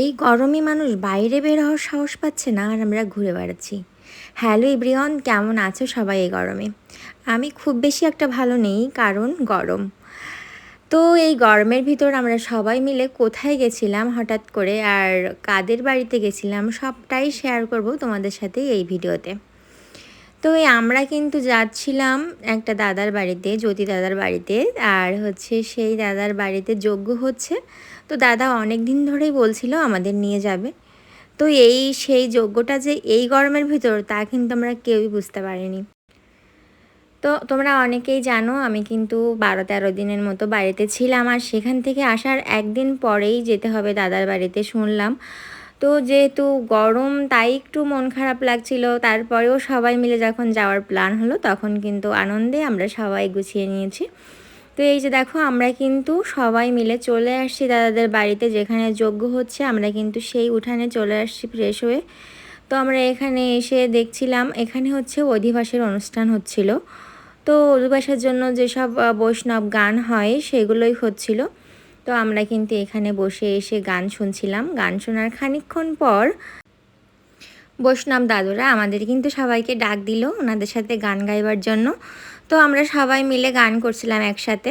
এই গরমে মানুষ বাইরে বের হওয়ার সাহস পাচ্ছে না আর আমরা ঘুরে বেড়াচ্ছি। হ্যালো ইব্রিয়ন কেমন আছো সবাই এই গরমে? আমি খুব বেশি একটা ভালো নেই, কারণ গরম। তো এই গরমের ভিতর আমরা সবাই মিলে কোথায় গেছিলাম হঠাৎ করে আর কাদের বাড়িতে গেছিলাম সবটাই শেয়ার করব তোমাদের সাথে এই ভিডিওতে। তো এই আমরা কিন্তু যাচ্ছিলাম একটা দাদার বাড়িতে, জ্যোতি দাদার বাড়িতে, আর হচ্ছে সেই দাদার বাড়িতে যজ্ঞ হচ্ছে। তো দাদা অনেক দিন ধরেই বলছিল আমাদের নিয়ে যাবে। তো এই সেই যজ্ঞটা যে এই গরমের ভিতর তা কিন্তু আমরা কেউই বুঝতে পারিনি। তো তোমরা অনেকেই জানো আমি কিন্তু বারো তেরো দিনের মতো বাড়িতে ছিলাম আর সেখান থেকে আসার একদিন পরেই যেতে হবে দাদার বাড়িতে শুনলাম। তো যেহেতু গরম তাই একটু মন খারাপ লাগছিল, তারপরেও সবাই মিলে যখন যাওয়ার প্ল্যান হলো তখন কিন্তু আনন্দে আমরা সবাই গুছিয়ে নিয়েছি। তো এই যে দেখো, আমরা কিন্তু সবাই মিলে চলে আসছি দাদাদের বাড়িতে, যেখানে যজ্ঞ হচ্ছে, আমরা কিন্তু সেই উঠানে চলে আসছি ফ্রেশ হয়ে। তো আমরা এখানে এসে দেখছিলাম, এখানে হচ্ছে অধিবাসের অনুষ্ঠান হচ্ছিল। তো অধিবাসের জন্য যেসব বৈষ্ণব গান হয়, সেগুলোই হচ্ছিল। তো আমরা কিন্তু এখানে বসে এসে গান শুনছিলাম। গান শোনার খানিক্ষণ পর বৈষ্ণব দাদুরা আমাদের কিন্তু সবাইকে ডাক দিল ওনাদের সাথে গান গাইবার জন্য। তো আমরা সবাই মিলে গান করছিলাম একসাথে।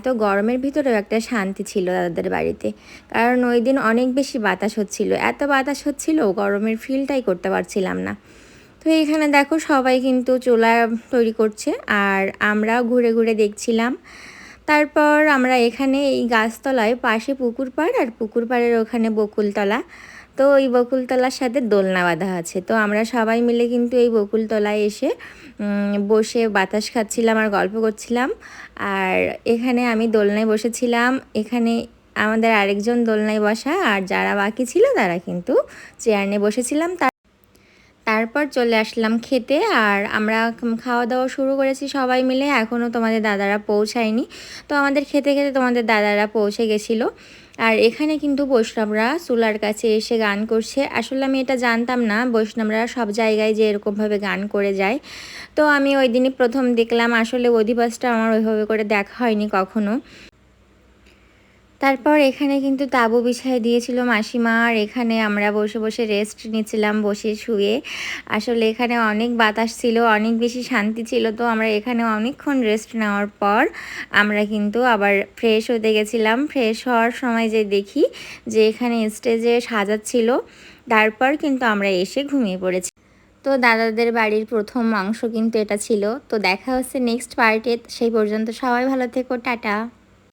এত গরমের ভিতরেও একটা শান্তি ছিল দাদাদের বাড়িতে। কারণ ওই দিন অনেক বেশি বাতাস হচ্ছিল। এত বাতাস হচ্ছিল, গরমের ফিলটাই করতে পারছিলাম না। তো এখানে দেখো সবাই কিন্তু চোলা তৈরি করছে আর আমরাও ঘুরে ঘুরে দেখছিলাম। তারপর আমরা এখানে এই গাছতলায় পাশে পুকুর পাড় আর পুকুর পাড়ের ওখানে বকুলতলা। তো এই বকুলতলার সাথে দোলনা বাঁধা আছে। তো আমরা সবাই মিলে কিন্তু এই বকুলতলায় এসে বসে বাতাস খাচ্ছিলাম আর গল্প করছিলাম। আর এখানে আমি দোলনায় বসেছিলাম। এখানে আমাদের আরেকজন দোলনায় বসা আর যারা বাকি ছিল তারা কিন্তু চেয়ার নিয়ে বসেছিলাম। তার, তারপর চলে আসলাম খেতে আর আমরা খাওয়া দাওয়া শুরু করেছি সবাই মিলে। এখনও তোমাদের দাদারা পৌঁছায়নি। তো আমাদের খেতে খেতে তোমাদের দাদারা পৌঁছে গেছিল। আর এখানে কিন্তু বৈষ্ণবরা চুলার কাছে এসে গান করছে। আসলে আমি এটা জানতাম না, বৈষ্ণবরা সব জায়গায় যে এরকমভাবে গান করে যায়। তো আমি ওই দিনই প্রথম দেখলাম, আসলে অধিবাসটা আমার ওইভাবে করে দেখা হয়নি কখনো। তারপর এখানে কিন্তু তাবু বিছায় দিয়েছিল মাসিমা, আর এখানে আমরা বসে বসে রেস্ট নিচ্ছিলাম বসে শুয়ে। আসলে এখানে অনেক বাতাস ছিল, অনেক বেশি শান্তি ছিল, তো আমরা এখানে অনেকক্ষণ রেস্ট নেওয়ার পর আমরা কিন্তু আবার ফ্রেশ হতে গেছিলাম। ফ্রেশ হওয়ার সময় যে দেখি যে এখানে স্টেজে সাজাচ্ছিল, তারপর কিন্তু আমরা এসে ঘুমিয়ে পড়েছি। তো দাদাদের বাড়ির প্রথম অংশ কিন্তু এটা ছিল। তো দেখা হচ্ছে নেক্সট পার্টে সেই পর্যন্ত সবাই ভালো থেকো, টাটা।